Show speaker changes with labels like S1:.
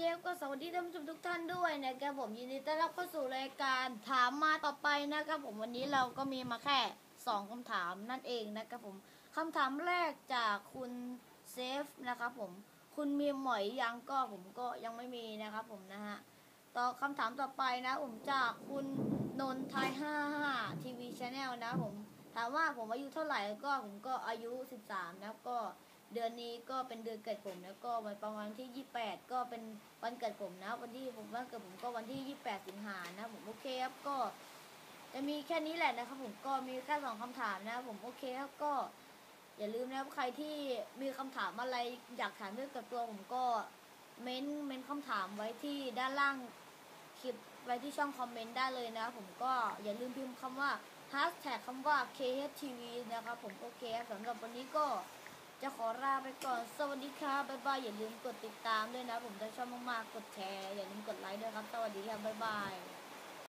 S1: เคก็สวัสดีท่านผู้ชมทุกท่านด้วยนะครับผมยินดีต้อนรับเข้าสู่รายการถามมาต่อไปนะครับผมวันนี้เราก็มีมาแค่สองคำถามนั่นเองนะครับผมคำถามแรกจากคุณเซฟนะครับผมคุณมีหมอยยังก็ผมก็ยังไม่มีนะครับผมนะฮะต่อคำถามต่อไปนะผมจากคุณนนทาย55ทีวีชาแนลนะผมถามว่าผมอายุเท่าไหร่ก็ผมก็อายุ 13นะก็ เดือนนี้ก็เป็นเดือนเกิดผมแล้วก็วันประมาณที่ 28 ก็เป็นวันเกิดผมนะ วันที่ผมวันเกิดผมก็วันที่ 28 สิงหานะผมโอเคครับก็ จะมีแค่นี้แหละนะครับผมก็มีแค่สองคำถามนะ ผมโอเคครับก็ อย่าลืมนะครับใครที่มีคำถามอะไรอยากถามเรื่องกับตัวผมก็เม้นเม้นคำถามไว้ที่ด้านล่างคลิปไว้ที่ช่องคอมเมนต์ได้เลยนะ ผมก็อย่าลืมพิมพ์คำว่า hashtag คำว่า KHTV นะครับผมโอเคสำหรับวันนี้ก็ จะขอลาไปก่อน สวัสดีครับบ๊ายบาย อย่าลืมกดติดตามด้วยนะ ผมจะชอบมากๆ กดแชร์ อย่าลืมกดไลค์ด้วยครับ สวัสดีครับบ๊ายบาย